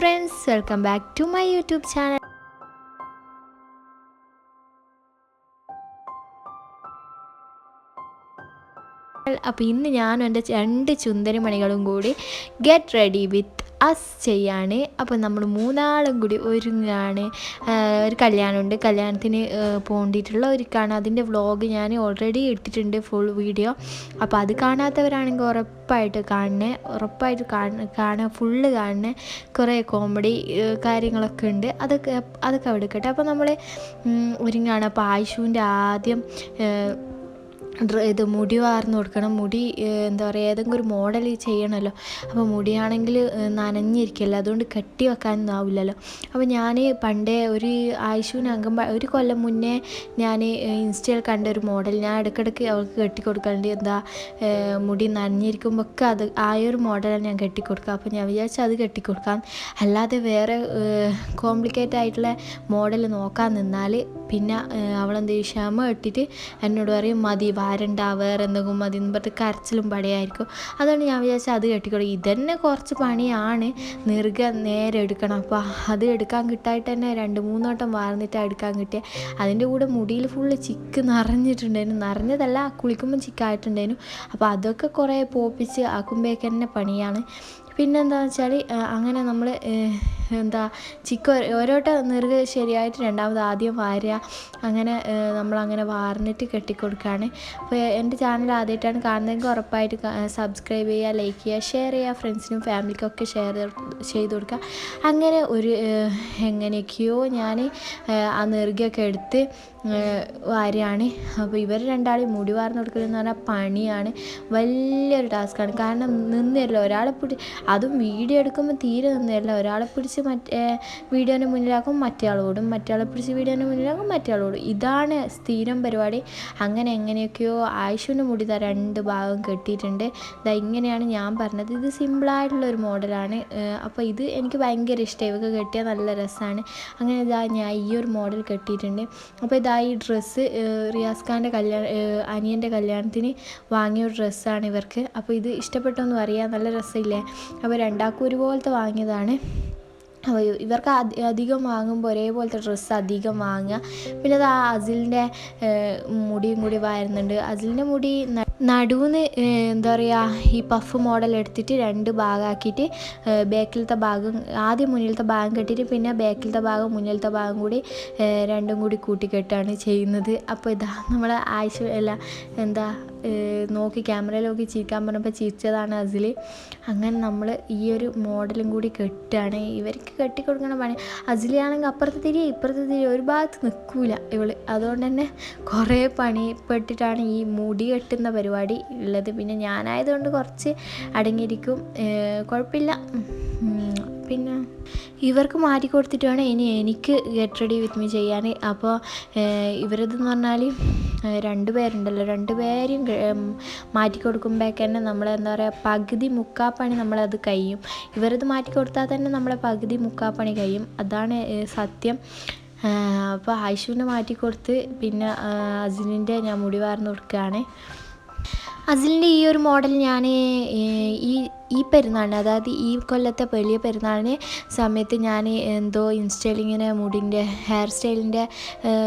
Friends welcome back to my YouTube channel അപ്പോൾ ഇന്ന് ഞാനും എന്റെ രണ്ട് ചുന്ദരിമണികളും കൂടി ഗെറ്റ് റെഡി വിത്ത് അസ് ചെയ്യാണ്. അപ്പോൾ നമ്മൾ മൂന്നാളും കൂടി ഒരുങ്ങാണ്. ഒരു കല്യാണമുണ്ട്. കല്യാണത്തിന് പോണ്ടിട്ടുള്ള ഒരുക്കാണ്. അതിന്റെ വ്ളോഗ് ഞാൻ ഓൾറെഡി എടുത്തിട്ടുണ്ട് ഫുൾ വീഡിയോ അപ്പോൾ അത് കാണാത്തവരാണെങ്കിൽ ഉറപ്പായിട്ട് കാണണേ. ഉറപ്പായിട്ട് കാണ കാണുക ഫുള്ള് കാണണേ. കുറേ കോമഡി കാര്യങ്ങളൊക്കെ ഉണ്ട്. അതൊക്കെ അതൊക്കെ എടുക്കട്ടെ അപ്പോൾ നമ്മൾ ഒരുങ്ങാണ്. അപ്പോൾ ആയിഷുവിന്റെ ആദ്യം ഇത് മുടി വാർന്നു കൊടുക്കണം. മുടി എന്താ പറയുക ഏതെങ്കിലും ഒരു മോഡൽ ചെയ്യണമല്ലോ അപ്പോൾ മുടിയാണെങ്കിൽ നനഞ്ഞിരിക്കില്ല. അതുകൊണ്ട് കെട്ടി വെക്കാനൊന്നും ആവില്ലല്ലോ. അപ്പോൾ ഞാൻ പണ്ടേ ഒരു ആയുഷുവിന് അംഗം ഒരു കൊല്ലം മുന്നേ ഞാൻ ഇൻസ്റ്റയിൽ കണ്ട ഒരു മോഡൽ. ഞാൻ ഇടയ്ക്കിടയ്ക്ക് അവൾക്ക് കെട്ടി കൊടുക്കാണ്ട് എന്താ മുടി നനഞ്ഞിരിക്കുമ്പോൾ ഒക്കെ അത് ആ ഒരു മോഡലാണ് ഞാൻ കെട്ടി കൊടുക്കുക. അപ്പോൾ ഞാൻ വിചാരിച്ചു അത് കെട്ടി കൊടുക്കാം. അല്ലാതെ വേറെ കോംപ്ലിക്കേറ്റ് ആയിട്ടുള്ള മോഡൽ നോക്കാൻ നിന്നാൽ പിന്നെ അവളെന്ത് ചെയ്യും? ക്ഷമ ഇട്ടിട്ട് എന്നോട് പറയും മതി വാരണ്ട എന്തെങ്കിലും മതി എന്ന് പറഞ്ഞിട്ട് കരച്ചിലും പടയായിരിക്കും. അതുകൊണ്ട് ഞാൻ വിചാരിച്ചു അത് കെട്ടിക്കോളൂ. ഇതന്നെ കുറച്ച് പണിയാണ്. നിർഗ നേരെ എടുക്കണം. അപ്പോൾ അത് എടുക്കാൻ കിട്ടായിട്ട് തന്നെ രണ്ട് മൂന്നോട്ടം വാർന്നിട്ടാണ് എടുക്കാൻ കിട്ടിയ. അതിന്റെ കൂടെ മുടിയിൽ ഫുള്ള് ചിക്ക് നിറഞ്ഞിട്ടുണ്ടായിരുന്നു. നിറഞ്ഞതല്ല കുളിക്കുമ്പോൾ ചിക്കായിട്ടുണ്ടായിരുന്നു. അപ്പോൾ അതൊക്കെ കുറേ പോപ്പിച്ച് ആക്കുമ്പോഴേക്ക് തന്നെ പണിയാണ്. പിന്നെന്താ വെച്ചാൽ അങ്ങനെ നമ്മൾ എന്താ ചിക്ക് ഓരോട്ട നെറുക ശരിയായിട്ട് രണ്ടാമത് ആദ്യം വാരുക അങ്ങനെ നമ്മളങ്ങനെ വാർന്നിട്ട് കെട്ടിക്കൊടുക്കുകയാണ് അപ്പോൾ എന്റെ ചാനൽ ആദ്യമായിട്ടാണ് കാണുന്നതെങ്കിൽ ഉറപ്പായിട്ട് സബ്സ്ക്രൈബ് ചെയ്യുക ലൈക്ക് ചെയ്യുക ഷെയർ ചെയ്യുക ഫ്രണ്ട്സിനും ഫാമിലിക്കൊക്കെ ഷെയർ ചെയ്ത് കൊടുക്കുക. അങ്ങനെ ഒരു എങ്ങനെയൊക്കെയോ ഞാൻ ആ നെറുകയൊക്കെ എടുത്ത് ഏഹ്, വാരുകയാണ് അപ്പോൾ ഇവർ രണ്ടാളും മുടി വാർന്ന് എന്ന് പറഞ്ഞാൽ പണിയാണ്. വലിയൊരു ടാസ്ക്കാണ്. കാരണം നിന്നില്ല ഒരാളെ പിടി അതും വീഡിയോ എടുക്കുമ്പോൾ തീരെ നിന്നില്ല ഒരാളെ പിടിച്ച് മറ്റേ വീഡിയോന്റെ മുന്നിലാക്കും മറ്റേ ഓടും. മറ്റേ പിടിച്ച് വീഡിയോന്റെ മുന്നിലാക്കും മറ്റേ ഓടും. ഇതാണ് സ്ഥിരം പരിപാടി. അങ്ങനെ എങ്ങനെയൊക്കെയോ ആയുഷിന്റെ മുടി രണ്ട് ഭാഗം കെട്ടിയിട്ടുണ്ട്. ഇതാ ഇങ്ങനെയാണ് ഞാൻ പറഞ്ഞത്. ഇത് സിമ്പിളായിട്ടുള്ള ഒരു മോഡലാണ്. അപ്പോൾ ഇത് എനിക്ക് ഭയങ്കര ഇഷ്ടമായി ഇവക്ക് കെട്ടിയാൽ നല്ല രസമാണ് അങ്ങനെ ഇതാ ഞാൻ ഈ ഒരു മോഡൽ കെട്ടിയിട്ടുണ്ട്. അപ്പോൾ ഇതാ ഈ ഡ്രസ്സ് റിയാസ് ഖാന്റെ കല്യാണ അനിയന്റെ കല്യാണത്തിന് വാങ്ങിയ ഒരു ഡ്രസ്സാണ് ഇവർക്ക്. അപ്പോൾ ഇത് ഇഷ്ടപ്പെട്ടൊന്നും അറിയാം നല്ല രസമില്ലേ? അപ്പോൾ രണ്ടാൾക്കും ഒരുപോലത്തെ വാങ്ങിയതാണ്. അപ്പോൾ ഇവർക്ക് അധികം വാങ്ങുമ്പോൾ ഒരേപോലത്തെ ഡ്രസ്സ് അധികം വാങ്ങുക. പിന്നെ അത് അസിലിന്റെ മുടിയും കൂടി വാരുന്നുണ്ട്. അസിലിന്റെ മുടി നടുവിന് എന്താ പറയുക ഈ പഫ് മോഡൽ എടുത്തിട്ട് രണ്ട് ഭാഗമാക്കിയിട്ട് ബാക്കിലത്തെ ഭാഗം ആദ്യം മുന്നിലത്തെ ഭാഗം കെട്ടിയിട്ട് പിന്നെ ബാക്കിലത്തെ ഭാഗം മുന്നിലത്തെ ഭാഗം കൂടി രണ്ടും കൂടി കൂട്ടിക്കെട്ടാണ് ചെയ്യുന്നത്. അപ്പോൾ ഇതാ നമ്മളെ ആഴ്ച അല്ല എന്താ നോക്കി ക്യാമറയിൽ നോക്കി ചിരിക്കാൻ പറഞ്ഞപ്പോൾ ചിരിച്ചതാണ് അസിൽ അങ്ങനെ നമ്മൾ ഈ ഒരു മോഡലും കൂടി കെട്ടുകയാണ്. ഇവർക്ക് കെട്ടിക്കൊടുക്കണ പണി. അസിലിയാണെങ്കിൽ അപ്പുറത്ത് തിരിയ ഇപ്പുറത്ത് തിരി ഒരു ഭാഗത്ത് നിൽക്കൂല ഇവൾ. അതുകൊണ്ട് തന്നെ കുറേ പണിപ്പെട്ടിട്ടാണ് ഈ മുടി കെട്ടുന്ന പരിപാടി ഉള്ളത്. പിന്നെ ഞാനായതുകൊണ്ട് കുറച്ച് അടങ്ങിയിരിക്കും. കുഴപ്പമില്ല. പിന്നെ ഇവർക്ക് മാറ്റി കൊടുത്തിട്ട് ഇനി എനിക്ക് ഗെറ്റ് റെഡി വിത്ത് മീ ചെയ്യാൻ. അപ്പോൾ ഇവരതെന്ന് പറഞ്ഞാൽ രണ്ട് പേരുണ്ടല്ലോ. രണ്ട് പേരും മാറ്റി കൊടുക്കുമ്പോഴേക്ക് തന്നെ നമ്മൾ എന്താ പറയുക പകുതി മുക്കാപ്പണി നമ്മളത് കഴിയും. ഇവരത് മാറ്റി കൊടുത്താൽ തന്നെ നമ്മളെ പകുതി മുക്കാപ്പണി കഴിയും. അതാണ് സത്യം. അപ്പോൾ ആയിഷുവിനെ മാറ്റി കൊടുത്ത് പിന്നെ അസിലിന്റെ ഞാൻ മുടി വാർന്ന് കൊടുക്കുകയാണ്. അസിലിന്റെ ഈ ഒരു മോഡൽ ഞാൻ ഈ ഈ പെരുന്നാളിന് അതായത് ഈ കൊല്ലത്തെ വലിയ പെരുന്നാളിന് സമയത്ത് ഞാൻ എന്തോ ഇൻസ്റ്റയിൽ മുടിന്റെ ഹെയർ സ്റ്റൈലിന്റെ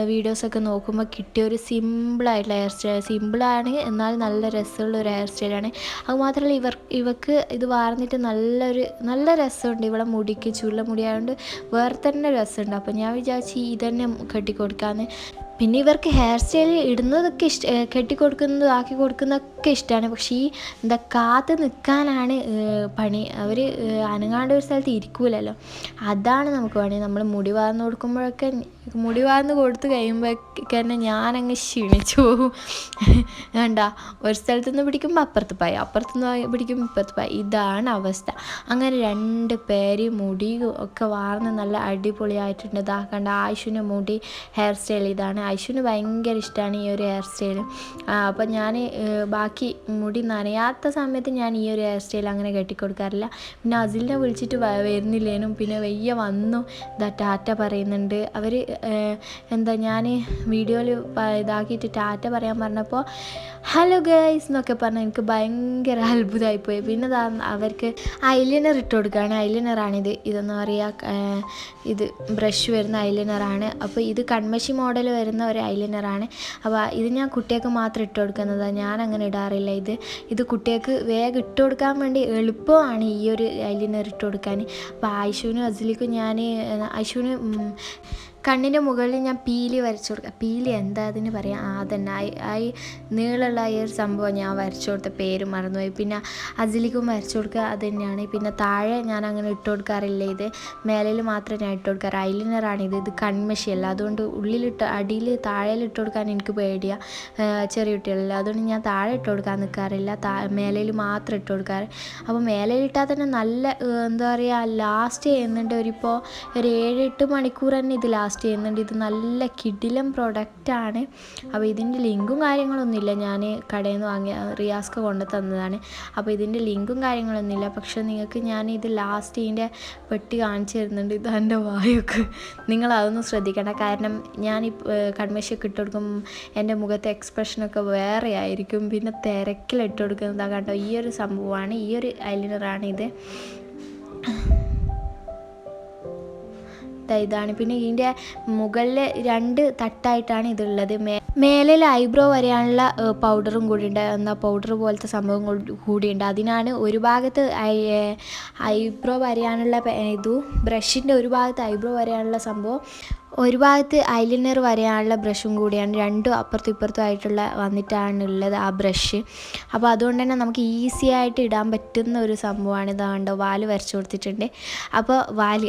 വീഡിയോസൊക്കെ നോക്കുമ്പോൾ കിട്ടിയ ഒരു സിമ്പിളായിട്ടുള്ള ഹെയർ സ്റ്റൈൽ സിമ്പിളാണ് എന്നാൽ നല്ല രസമുള്ള ഒരു ഹെയർ സ്റ്റൈലാണ് അതുമാത്രമല്ല ഇവർ ഇവക്ക് ഇത് വാർന്നിട്ട് നല്ലൊരു നല്ല രസമുണ്ട്. ഇവളെ മുടിക്ക് ചുള്ള മുടിയായതുകൊണ്ട് വേറെ തന്നെ രസമുണ്ട്. അപ്പോൾ ഞാൻ വിചാരിച്ചു ഇതന്നെ കെട്ടിക്കൊടുക്കാമെന്ന് പിന്നെ ഇവർക്ക് ഹെയർ സ്റ്റൈൽ ഇടുന്നതൊക്കെ ഇഷ്ട കെട്ടിക്കൊടുക്കുന്നതും ആക്കി കൊടുക്കുന്നതൊക്കെ ഇഷ്ടമാണ് പക്ഷേ ഈ എന്താ കാത്ത് നിൽക്കാനാണ് പണി അവർ അനങ്ങാണ്ട് ഒരു സ്ഥലത്ത് ഇരിക്കൂലല്ലോ. അതാണ് നമുക്ക് പണി നമ്മൾ മുടി വാർന്നു കൊടുക്കുമ്പോഴൊക്കെ മുടി വാർന്ന് കൊടുത്ത് കഴിയുമ്പോഴേക്ക് തന്നെ ഞാനങ്ങ് ക്ഷീണിച്ചു പോകും. വേണ്ട ഒരു സ്ഥലത്തു നിന്ന് പിടിക്കുമ്പോൾ അപ്പുറത്ത് പോയി അപ്പുറത്ത് നിന്ന് പിടിക്കുമ്പോൾ ഇപ്പുറത്ത് പോയി. ഇതാണ് അവസ്ഥ. അങ്ങനെ രണ്ട് പേര് മുടി ഒക്കെ വാർന്ന് നല്ല അടിപൊളിയായിട്ടുണ്ട്. ഇതാക്കേണ്ട ആയുഷിന്റെ മുടി ഹെയർ സ്റ്റൈൽ ഇതാണ്. ഐശുവിന് ഭയങ്കര ഇഷ്ടമാണ് ഈ ഒരു ഹെയർ സ്റ്റൈൽ അപ്പം ഞാൻ ബാക്കി മുടി നനയാത്ത സമയത്ത് ഞാൻ ഈ ഒരു ഹെയർ സ്റ്റൈൽ അങ്ങനെ കെട്ടിക്കൊടുക്കാറില്ല. പിന്നെ അസിലിനെ വിളിച്ചിട്ട് വരുന്നില്ലേനും. പിന്നെ വയ്യ വന്നു. ഇതാ ടാറ്റ പറയുന്നുണ്ട്. അവർ എന്താ ഞാൻ വീഡിയോയിൽ ഇതാക്കിയിട്ട് ടാറ്റ പറയാൻ പറഞ്ഞപ്പോൾ ഹലോ ഗൈസ് എന്നൊക്കെ പറഞ്ഞാൽ എനിക്ക് ഭയങ്കര അത്ഭുതമായിപ്പോയി പിന്നെ അവർക്ക് ഐലൈനർ ഇട്ട് കൊടുക്കുകയാണ്. ഐലൈനറാണിത് ഇതെന്ന് പറയുക ഇത് ബ്രഷ് വരുന്ന ഐലൈനറാണ് അപ്പോൾ ഇത് കൺമഷി മോഡൽ വരുന്ന ഒരു ഐലൈനറാണ് അപ്പോൾ ഇത് ഞാൻ കുട്ടികൾക്ക് മാത്രം ഇട്ട് കൊടുക്കുന്നതാണ് ഞാൻ അങ്ങനെ ഇടാറില്ല ഇത്. ഇത് കുട്ടികൾക്ക് വേഗം ഇട്ട് കൊടുക്കാൻ വേണ്ടി എളുപ്പമാണ് ഈ ഒരു ഐലൈനർ ഇട്ട് കൊടുക്കാൻ. അപ്പോൾ ആയിഷുവിനും അസിലിക്കും ഞാൻ ആയിഷുവിന് ഉം, കണ്ണിന്റെ മുകളിൽ ഞാൻ പീലി വരച്ചു കൊടുക്കുക പീലി എന്താ അതിന് പറയാം? ആ തന്നെ ആ നീളുള്ള ഈ ഒരു സംഭവം ഞാൻ വരച്ചു കൊടുത്ത പേര് മറന്നുപോയി. പിന്നെ അജിലിക്കും വരച്ചു കൊടുക്കുക അത് തന്നെയാണ്. പിന്നെ താഴെ ഞാൻ അങ്ങനെ ഇട്ട് കൊടുക്കാറില്ല ഇത്. മേലിൽ മാത്രമേ ഞാൻ ഇട്ട് കൊടുക്കാറ്. ഐലിനറാണ് ഇത്. ഇത് കൺമഷിയല്ല. അതുകൊണ്ട് ഉള്ളിലിട്ട് അടിയിൽ താഴെയിൽ ഇട്ട് കൊടുക്കാൻ എനിക്ക് പേടിയാണ് ചെറിയ കുട്ടികളല്ല അതുകൊണ്ട് ഞാൻ താഴെ ഇട്ട് കൊടുക്കാൻ നിൽക്കാറില്ല താ മേലയിൽ മാത്രം ഇട്ട് കൊടുക്കാറ്. അപ്പോൾ മേലയിൽ ഇട്ടാൽ തന്നെ നല്ല എന്താ പറയുക ലാസ്റ്റ് ചെയ്യുന്നുണ്ട്. ഒരിപ്പോൾ ഒരു ഏഴ് എട്ട് മണിക്കൂർ തന്നെ ഇത് ലാസ്റ്റ് ചെയ്യുന്നുണ്ട്. ഇത് നല്ല കിടിലം പ്രൊഡക്റ്റാണ് അപ്പോൾ ഇതിന്റെ ലിങ്കും കാര്യങ്ങളൊന്നുമില്ല. ഞാൻ കടയിൽ നിന്ന് വാങ്ങിയ റിയാസ്ക്ക് കൊണ്ട് തന്നതാണ്. അപ്പോൾ ഇതിന്റെ ലിങ്കും കാര്യങ്ങളൊന്നുമില്ല. പക്ഷേ നിങ്ങൾക്ക് ഞാൻ ഇത് ലാസ്റ്റ് ഇതിന്റെ പെട്ടി കാണിച്ചു തരുന്നുണ്ട്. ഇത് എന്റെ വായൊക്കെ. നിങ്ങൾ അതൊന്നും ശ്രദ്ധിക്കണം. കാരണം ഞാൻ ഈ കൺമശിയൊക്കെ ഇട്ട് കൊടുക്കും. എന്റെ മുഖത്തെ എക്സ്പ്രഷനൊക്കെ വേറെ ആയിരിക്കും. പിന്നെ തിരക്കിലിട്ട് കൊടുക്കുന്നതാണ് കേട്ടോ ഈ ഒരു സംഭവമാണ്. ഈ ഒരു ഐലൈനറാണ് ഇത്. ഇതാണ്. പിന്നെ ഇതിന്റെ മുകളിൽ രണ്ട് തട്ടായിട്ടാണ് ഇതുള്ളത്. മേ മേലിൽ ഐബ്രോ വരെയാനുള്ള പൗഡറും കൂടി ഉണ്ട്. എന്നാൽ പൗഡർ പോലത്തെ സംഭവം കൂടി- കൂടിയുണ്ട് അതിനാണ് ഒരു ഭാഗത്ത് ഐബ്രോ വരെയാനുള്ള ഇതും ബ്രഷിന്റെ ഒരു ഭാഗത്ത് ഐബ്രോ വരെയാനുള്ള സംഭവം ഒരു ഭാഗത്ത് ഐലൈനർ വരയാനുള്ള ബ്രഷും കൂടിയാണ്. രണ്ടും അപ്പുറത്തും ഇപ്പുറത്തും ആയിട്ടുള്ള വന്നിട്ടാണ് ഉള്ളത് ആ ബ്രഷ്. അപ്പോൾ അതുകൊണ്ട് തന്നെ നമുക്ക് ഈസി ആയിട്ട് ഇടാൻ പറ്റുന്ന ഒരു സംഭവമാണ് ഇതാണ്ടോ വാൽ വരച്ചു കൊടുത്തിട്ടുണ്ട്. അപ്പോൾ വാൽ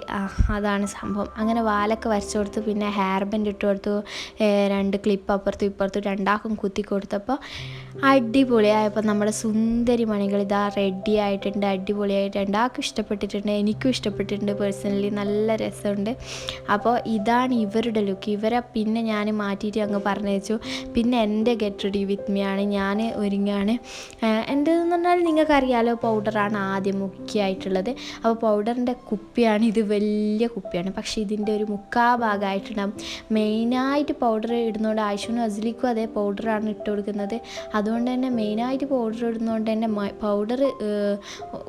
അതാണ് സംഭവം. അങ്ങനെ വാലൊക്കെ വരച്ചു കൊടുത്തു പിന്നെ ഹെയർ ബെൻഡ് ഇട്ട് കൊടുത്തു. രണ്ട് ക്ലിപ്പ് അപ്പുറത്തും ഇപ്പുറത്തും രണ്ടാക്കും കുത്തി കൊടുത്തപ്പോൾ അടിപൊളിയായപ്പോൾ നമ്മുടെ സുന്ദരി മണികൾ ഇതാ റെഡി ആയിട്ടുണ്ട് അടിപൊളിയായിട്ട് രണ്ടാൾക്കും ഇഷ്ടപ്പെട്ടിട്ടുണ്ട് എനിക്കും ഇഷ്ടപ്പെട്ടിട്ടുണ്ട് പേഴ്സണലി നല്ല രസമുണ്ട്. അപ്പോൾ ഇതാണ് ഇവരുടെ ലുക്ക് ഇവരെ പിന്നെ ഞാൻ മാറ്റിയിട്ട് അങ്ങ് പറഞ്ഞു പിന്നെ എന്റെ ഗെറ്റ് റെഡി വിത്ത് മീ ആണ്. ഞാൻ ഒരുങ്ങാണ്. എന്റെതെന്ന് പറഞ്ഞാൽ നിങ്ങൾക്കറിയാലോ പൗഡറാണ് ആദ്യം മുഖ്യമായിട്ടുള്ളത്. അപ്പോൾ പൗഡറിന്റെ കുപ്പിയാണ് ഇത് വലിയ കുപ്പിയാണ്. പക്ഷേ ഇതിന്റെ ഒരു മുക്കാ ഭാഗമായിട്ടുണ്ടാകും മെയിനായിട്ട് പൗഡർ ഇടുന്നതുകൊണ്ട് ആയിഷുനും അസിലിക്കും അതേ പൗഡറാണ് ഇട്ട് കൊടുക്കുന്നത്. അതുകൊണ്ട് തന്നെ മെയിനായിട്ട് പൗഡർ ഇടുന്നതുകൊണ്ട് തന്നെ പൗഡർ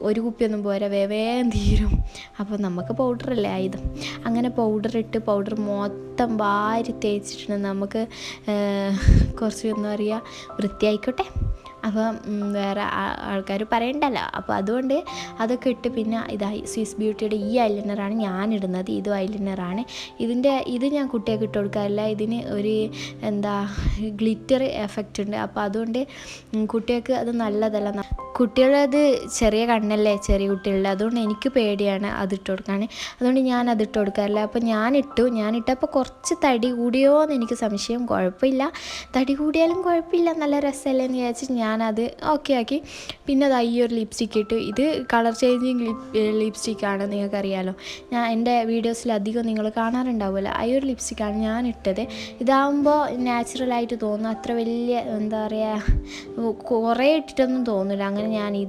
ഒരു കുപ്പിയൊന്നും പോരാ. വേവേം തീരും. അപ്പോൾ നമുക്ക് പൗഡറല്ലേ ആയുധം? അങ്ങനെ പൗഡർ ഇട്ട് പൗഡർ മൊത്തം വാരി തേച്ചിട്ടുണ്ട്. നമുക്ക് കുറച്ച് എന്താ പറയുക വൃത്തിയായിക്കോട്ടെ. അപ്പം വേറെ ആൾക്കാർ പറയണ്ടല്ലോ. അപ്പോൾ അതുകൊണ്ട് അതൊക്കെ ഇട്ട് പിന്നെ ഇതായി. സ്വിസ് ബ്യൂട്ടിയുടെ ഈ ഐലൈനറാണ് ഞാൻ ഇടുന്നത് ഇതും ഐലൈനറാണ് ഇതിന്റെ ഇത് ഞാൻ കുട്ടികൾക്ക് ഇട്ട് കൊടുക്കാറില്ല. ഇതിന് ഒരു എന്താ ഗ്ലിറ്റർ എഫക്റ്റ് ഉണ്ട്. അപ്പോൾ അതുകൊണ്ട് കുട്ടികൾക്ക് അത് നല്ലതല്ല. കുട്ടികളത് ചെറിയ കണ്ണല്ലേ? ചെറിയ കുട്ടികളുടെ. അതുകൊണ്ട് എനിക്ക് പേടിയാണ് അതിട്ട് ഇട്ട് കൊടുക്കാൻ. അതുകൊണ്ട് ഞാൻ അതിട്ട് ഇട്ട് കൊടുക്കാറില്ല. അപ്പോൾ ഞാനിട്ടു ഞാനിട്ടപ്പോൾ കുറച്ച് തടി കൂടിയോ എന്ന് എനിക്ക് സംശയം. കുഴപ്പമില്ല. തടി കൂടിയാലും കുഴപ്പമില്ല. നല്ല രസമല്ലേ എന്ന് വിചാരിച്ച് ഞാനത് ഓക്കെ ആക്കി. പിന്നെ അത് ഈ ഒരു ലിപ്സ്റ്റിക്ക് ഇട്ട് ഇത് കളർ ചേഞ്ചിങ് ലിപ് ലിപ്സ്റ്റിക്കാണ് നിങ്ങൾക്കറിയാലോ. ഞാൻ എന്റെ വീഡിയോസിൽ അധികം നിങ്ങൾ കാണാറുണ്ടാവുമല്ലോ. ആ ഒരു ലിപ്സ്റ്റിക്കാണ് ഞാൻ ഇട്ടത്. ഇതാകുമ്പോൾ നാച്ചുറലായിട്ട് തോന്നും. അത്ര വലിയ എന്താ പറയുക കുറേ ഇട്ടിട്ടൊന്നും തോന്നില്ല അങ്ങനെ ഞാൻ ഈ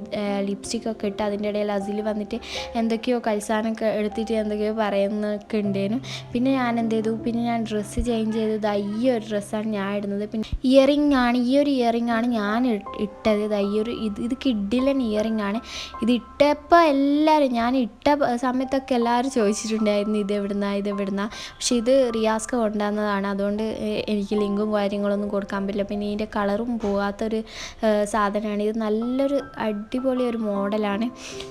ലിപ്സ്റ്റിക്കൊക്കെ ഇട്ട് അതിന്റെ ഇടയിൽ അതിൽ വന്നിട്ട് എന്തൊക്കെയോ കൽസാനൊക്കെ എടുത്തിട്ട് എന്തൊക്കെയോ പറയുന്നൊക്കെ ഉണ്ടേനു പിന്നെ ഞാൻ എന്ത് ചെയ്തു? പിന്നെ ഞാൻ ഡ്രസ്സ് ചേഞ്ച് ചെയ്തത് ഈ ഒരു ഡ്രസ്സാണ് ഞാൻ ഇടുന്നത്. പിന്നെ ഇയറിംഗ് ആണ്. ഈ ഒരു ഇയറിംഗ് ആണ് ഞാൻ ഇട്ടത്. ദാ ഈ ഒരു ഇത് ഇത് കിഡിലൻ ഇയറിംഗ് ആണ്. ഇത് ഇട്ടപ്പോൾ എല്ലാവരും ഞാൻ ഇട്ട സമയത്തൊക്കെ എല്ലാവരും ചോദിച്ചിട്ടുണ്ടായിരുന്നു ഇത് എവിടുന്ന ഇത് എവിടുന്ന? പക്ഷേ ഇത് റിയാസ്ക കൊണ്ടുവന്നതാണ്. അതുകൊണ്ട് എനിക്ക് ലിങ്കും കാര്യങ്ങളൊന്നും കൊടുക്കാൻ പറ്റില്ല. പിന്നെ ഇതിന്റെ കളറും പോകാത്തൊരു സാധനമാണ്. ഇത് നല്ലൊരു അടിപൊളി ഒരു മോഡലാണ്.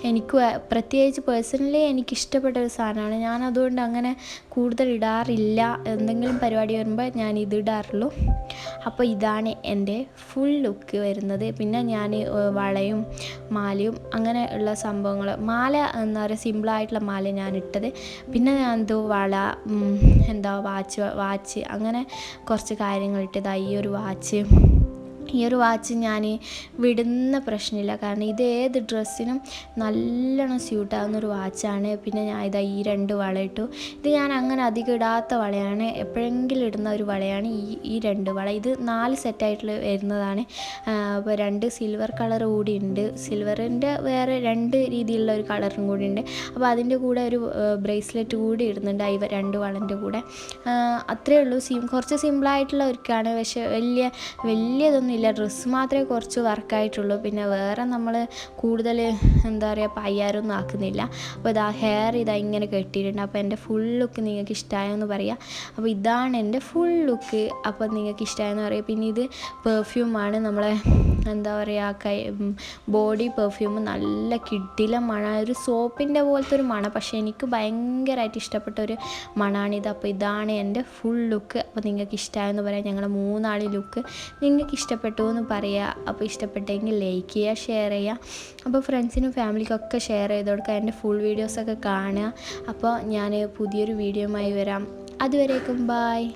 എനിക്ക് പ്രത്യേകിച്ച് പേഴ്സണലി എനിക്ക് ഇഷ്ടപ്പെട്ട ഒരു സാധനമാണ്. ഞാൻ അതുകൊണ്ട് അങ്ങനെ കൂടുതൽ ഇടാറില്ല. എന്തെങ്കിലും പരിപാടി വരുമ്പോൾ ഞാൻ ഇത് ഇടാറുള്ളൂ. അപ്പോൾ ഇതാണ് എന്റെ ഫുൾ ലുക്ക് വരുന്നത്. പിന്നെ ഞാൻ വളയും മാലയും അങ്ങനെ ഉള്ള സംഭവങ്ങൾ മാല എന്താ പറയുക സിമ്പിളായിട്ടുള്ള മാല ഞാൻ ഇട്ടത് പിന്നെ ഞാൻ എന്തോ വള എന്താ വാച്ച് വാച്ച് അങ്ങനെ കുറച്ച് കാര്യങ്ങൾ ഇട്ടത്. ഈ ഒരു വാച്ച് ഈ ഒരു വാച്ച് ഞാൻ വിടുന്ന പ്രശ്നമില്ല. കാരണം ഇത് ഏത് ഡ്രസ്സിനും നല്ലോണം സ്യൂട്ടാകുന്ന ഒരു വാച്ചാണ്. പിന്നെ ഞാൻ ഇതാ ഈ രണ്ട് വള ഇട്ടു ഇത് ഞാൻ അങ്ങനെ അധികം ഇടാത്ത വളയാണ്. എപ്പോഴെങ്കിലും ഇടുന്ന ഒരു വളയാണ് ഈ ഈ രണ്ട് വള. ഇത് നാല് സെറ്റായിട്ടുള്ള വരുന്നതാണ്. അപ്പോൾ രണ്ട് സിൽവർ കളർ കൂടി ഉണ്ട് സിൽവറിന്റെ വേറെ രണ്ട് രീതിയിലുള്ള ഒരു കളറും കൂടി ഉണ്ട് അപ്പോൾ അതിന്റെ കൂടെ ഒരു ബ്രേസ്ലെറ്റ് കൂടി ഇടുന്നുണ്ട്. ഈ രണ്ട് വളന്റെ കൂടെ. അത്രയേ ഉള്ളൂ. സിം കുറച്ച് സിമ്പിളായിട്ടുള്ള ഒരുക്കാണ്. പക്ഷേ വലിയ വലിയതൊന്നും ഇല്ല. ഡ്രസ്സ് മാത്രമേ കുറച്ച് വർക്കായിട്ടുള്ളൂ. പിന്നെ വേറെ നമ്മൾ കൂടുതൽ എന്താ പറയുക പയ്യാരൊന്നും ആക്കുന്നില്ല. അപ്പോൾ ഇതാ ഹെയർ ഇതാ ഇങ്ങനെ കെട്ടിയിട്ടുണ്ട്. അപ്പോൾ എന്റെ ഫുൾ ലുക്ക് നിങ്ങൾക്ക് ഇഷ്ടമായെന്ന് പറയാം. അപ്പോൾ ഇതാണ് എന്റെ ഫുൾ ലുക്ക് അപ്പോൾ നിങ്ങൾക്ക് ഇഷ്ടമായെന്ന് പറയാം. പിന്നെ ഇത് പെർഫ്യൂമാണ് നമ്മളെ എന്താ പറയുക കൈ ബോഡി പെർഫ്യൂം നല്ല കിടില മണ. ഒരു സോപ്പിന്റെ പോലത്തെ ഒരു മണ. പക്ഷേ എനിക്ക് ഭയങ്കരമായിട്ട് ഇഷ്ടപ്പെട്ട ഒരു മണമാണിത് അപ്പോൾ ഇതാണ് എന്റെ ഫുൾ ലുക്ക് അപ്പോൾ നിങ്ങൾക്ക് ഇഷ്ടമായെന്ന് പറയാം. ഞങ്ങളുടെ മൂന്നാളി ലുക്ക് നിങ്ങൾക്ക് ഇഷ്ടപ്പെട്ടു എന്ന് പറയുക അപ്പോൾ ഇഷ്ടപ്പെട്ടെങ്കിൽ ലൈക്ക് ചെയ്യുക ഷെയർ ചെയ്യുക അപ്പോൾ ഫ്രണ്ട്സിനും ഫാമിലിക്കൊക്കെ ഷെയർ ചെയ്ത് കൊടുക്കുക എന്റെ ഫുൾ വീഡിയോസൊക്കെ കാണുക. അപ്പോൾ ഞാൻ പുതിയൊരു വീഡിയോയുമായി വരാം. അതുവരേക്കും ബായ്